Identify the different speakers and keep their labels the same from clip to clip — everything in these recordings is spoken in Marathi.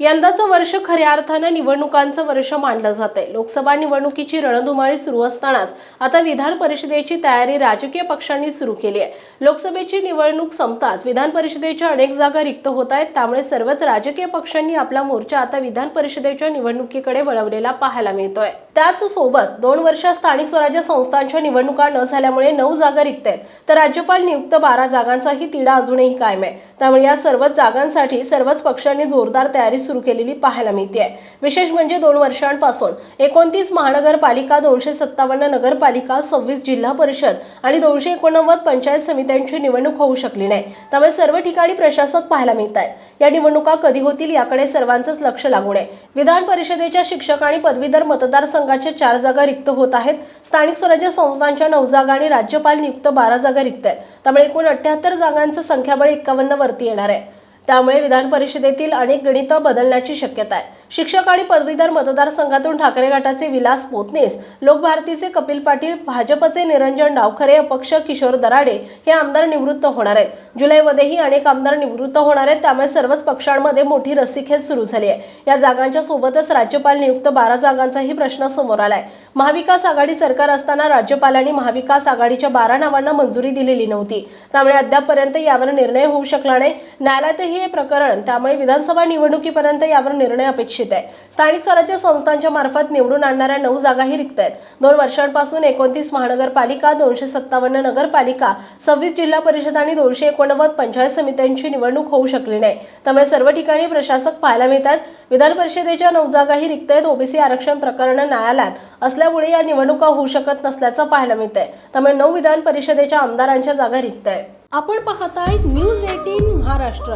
Speaker 1: यंदाचं वर्ष खऱ्या अर्थानं निवडणुकांचं वर्ष मानलं जाते लोकसभा निवडणुकीची रणधुमाळी सुरू असतानाच आता विधान परिषदेची तयारी राजकीय पक्षांनी सुरू केली आहे. लोकसभेची निवडणूक संपताच विधान परिषदेच्या अनेक जागा रिक्त होत आहेत. त्यामुळे सर्वच राजकीय पक्षांनी आपला मोर्चा आता विधान परिषदेच्या निवडणुकीकडे वळवलेला पाहायला मिळतोय. त्याच सोबत दोन वर्षात स्थानिक स्वराज्य संस्थांच्या निवडणुका न झाल्यामुळे नऊ जागा रिक्त आहेत. तर राज्यपाल नियुक्त बारा जागांचाही तिढा अजूनही कायम आहे. त्यामुळे या सर्वच जागांसाठी सर्वच पक्षांनी जोरदार तयारी सुरू केलेली पाहायला मिळते आहे विशेष म्हणजे दोन वर्षांपासून एकोणतीस महानगरपालिका दोनशे सत्तावन्न नगरपालिका सव्वीस जिल्हा परिषद आणि दोनशे एकोणनव्वद पंचायत समित्यांची निवडणूक होऊ शकली नाही. त्यामुळे सर्व ठिकाणी प्रशासक पाहायला मिळत आहेत या निवडणुका कधी होतील याकडे सर्वांचंच लक्ष लागू नये. विधान परिषदेच्या शिक्षक आणि पदवीधर मतदारसंघाच्या चार जागा रिक्त होत आहेत. स्थानिक स्वराज्य संस्थांच्या नऊ जागा आणि राज्यपाल नियुक्त बारा जागा रिक्त आहेत. त्यामुळे एकूण अठ्ठ्याहत्तर जागांचं संख्याबळ एक्कावन्न वरती येणार आहे. त्यामुळे विधान परिषदेतील अनेक गणितं बदलण्याची शक्यता आहे. शिक्षक आणि पदवीधर मतदारसंघातून ठाकरे गटाचे विलास पोतनीस लोकभारतीचे कपिल पाटील भाजपचे निरंजन डावखरे अपक्ष किशोर दराडे हे आमदार निवृत्त होणार आहेत. जुलैमध्येही अनेक आमदार निवृत्त होणार आहेत. त्यामुळे सर्वच पक्षांमध्ये मोठी रस्सीखेच सुरू झाली आहे. या जागांच्या सोबतच राज्यपाल नियुक्त बारा जागांचाही प्रश्न समोर आलाय. महाविकास आघाडी सरकार असताना राज्यपालांनी महाविकास आघाडीच्या बारा नावांना मंजुरी दिलेली नव्हती. त्यामुळे अद्यापपर्यंत यावर निर्णय होऊ शकला नाही. न्यायालयातही हे प्रकरण त्यामुळे विधानसभा निवडणुकीपर्यंत यावर निर्णय अपेक्षित आहे. स्थानिक स्वराज्य संस्थांच्या मार्फत निवडून आणणाऱ्या नऊ जागाही रिक्त आहेत. दोन वर्षांपासून एकोणतीस महानगरपालिका दोनशे सत्तावन्न नगरपालिका सव्वीस जिल्हा परिषद आणि दोनशे एकोणनव्वद पंचायत समित्यांची निवडणूक होऊ शकली नाही. त्यामुळे सर्व ठिकाणी प्रशासक पाहायला मिळतात. विधान परिषदेच्या नऊ जागाही रिक्त आहेत. ओबीसी आरक्षण प्रकरण न्यायालयात असल्यामुळे या निवडणुका होऊ शकत नसल्याचं पाहायला मिळत आहे त्यामुळे नऊ विधान परिषदेच्या आमदारांच्या जागा रिक्त आहे आपण पाहताय न्यूज एटीन महाराष्ट्र.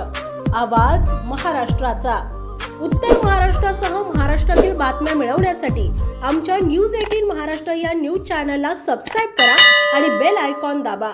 Speaker 1: आवाज महाराष्ट्राचा. उत्तर महाराष्ट्रासह महाराष्ट्रातील बातम्या मिळवण्यासाठी आमच्या न्यूज एटीन महाराष्ट्र या न्यूज चॅनलला सबस्क्राईब करा आणि बेल आयकॉन दाबा.